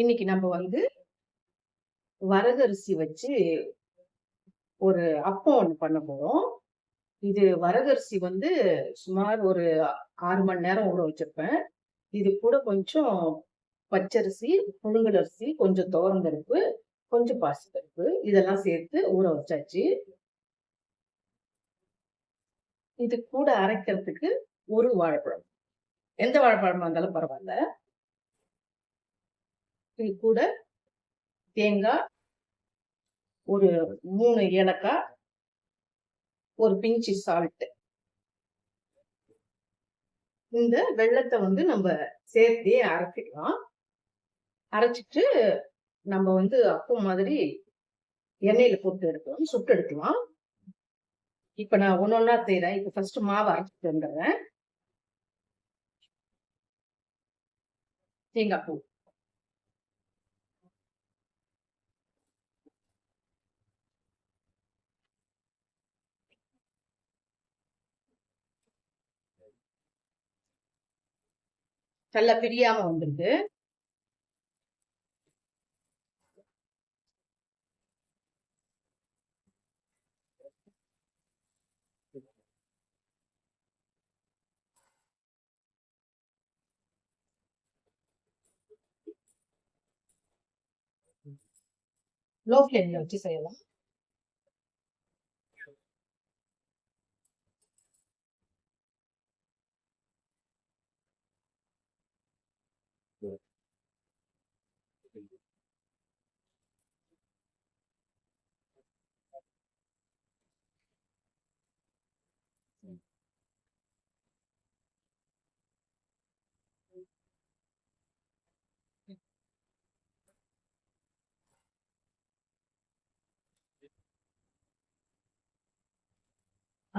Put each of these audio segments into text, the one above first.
இன்னைக்கு நம்ம வந்து வரகரிசி வச்சு ஒரு அப்பம் ஒண்ணு பண்ண போறோம். இது வரகரிசி வந்து சுமார் ஒரு ஆறு மணி நேரம் ஊற வச்சிருப்பேன். இது கூட கொஞ்சம் பச்சரிசி, புழுங்கல் அரிசி, கொஞ்சம் துவரம்பருப்பு, கொஞ்சம் பாசிப்பருப்பு இதெல்லாம் சேர்த்து ஊற வச்சாச்சு. இது கூட அரைக்கிறதுக்கு ஒரு வாழைப்பழம். எந்த வாழைப்பழமா இருந்தாலும் பரவாயில்ல இது கூட தேங்காய், ஒரு மூணு ஏலக்காய், ஒரு பிஞ்சு சால்ட்டு இந்த வெள்ளத்தை வந்து நம்ம சேர்த்தே அரைச்சுக்கலாம். அரைச்சிட்டு நம்ம வந்து அப்பம் மாதிரி எண்ணெயில போட்டு எடுக்கலாம். சுட்டு எடுக்கலாம். இப்ப நான் ஒண்ணொண்ணா செய்றேன். இப்ப ஃபர்ஸ்ட் மாவு அரைச்சிட்டு வந்துடுறேன். தேங்காய் பூ. நல்லா பிரியாம வந்திருக்கு. லோ ஃப்ளேம்ல வச்சு செய்யலாம்.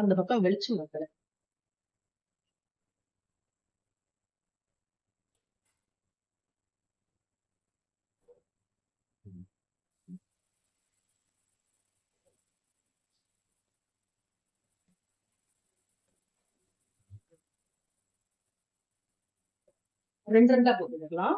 அந்த பக்கம் வெளிச்சம் வைக்கல. ரெண்டு ரெண்டா போட்டுக்கலாம்.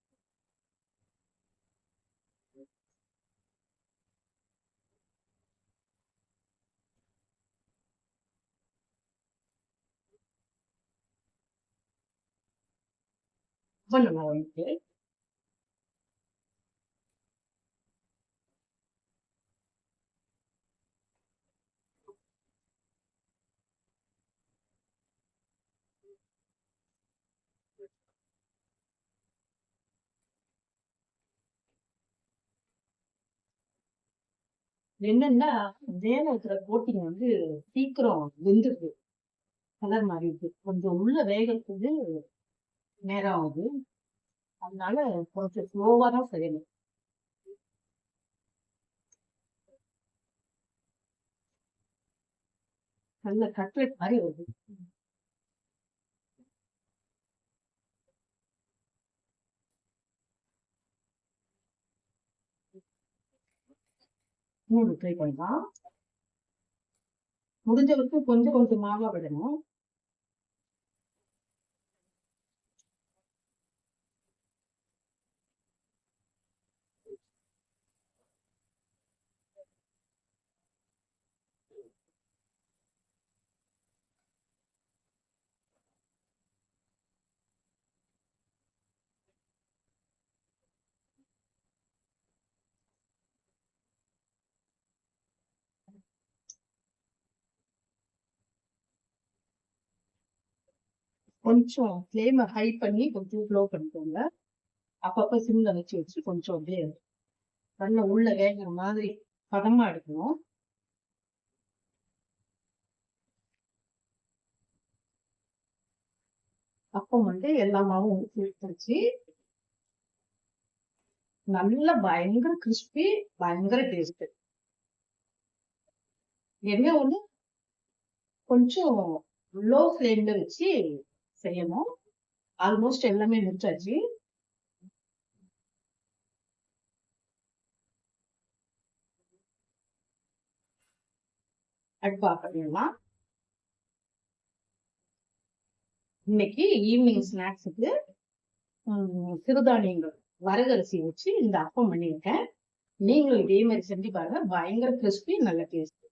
சொல்லுங்க உங்களுக்கு என்னன்னா மேல இருக்கிற கோட்டிங் வந்து சீக்கிரம் வெந்துருது. கலர் மாறிடுது. கொஞ்சம் உள்ள வேகத்துக்கு நேரம் ஆகுது. அதனால கொஞ்சம் ஸ்லோவா தான் செய்யணும். நல்ல கட்லெட் மாதிரி வருது. மூணு ட்ரை பண்ணலாம். முடிஞ்ச வரைக்கும் கொஞ்சம் கொஞ்சம் மாவா விடணும். கொஞ்சம் ஃப்ளேமை ஹை பண்ணி கொஞ்சம் க்ளோ பண்ணிக்கோங்க. அப்பப்போ சிம்ல வச்சு வச்சு கொஞ்சம் அப்படியே நல்லா உள்ள வேகிற மாதிரி பதமா எடுக்கணும். அப்பம் வந்து எல்லா மாவும் ஊற்றி நல்ல பயங்கர கிறிஸ்பி பயங்கர டேஸ்ட் என்ன ஒண்ணு கொஞ்சம் லோ ஃப்ளேம்ல வச்சு செய்யணும். ஆல்மோஸ்ட் எல்லாமே முடிச்சாச்சு. அடுப்பா பண்ணிடலாம் இன்னைக்கு ஈவினிங் ஸ்நாக்ஸுக்கு சிறுதானியங்கள் வரகரிசி வச்சு இந்த அப்பம் பண்ணியிருக்கேன். நீங்களும் இதே மாதிரி செஞ்சு பாருங்க. பயங்கர கிறிஸ்பி நல்ல டேஸ்ட்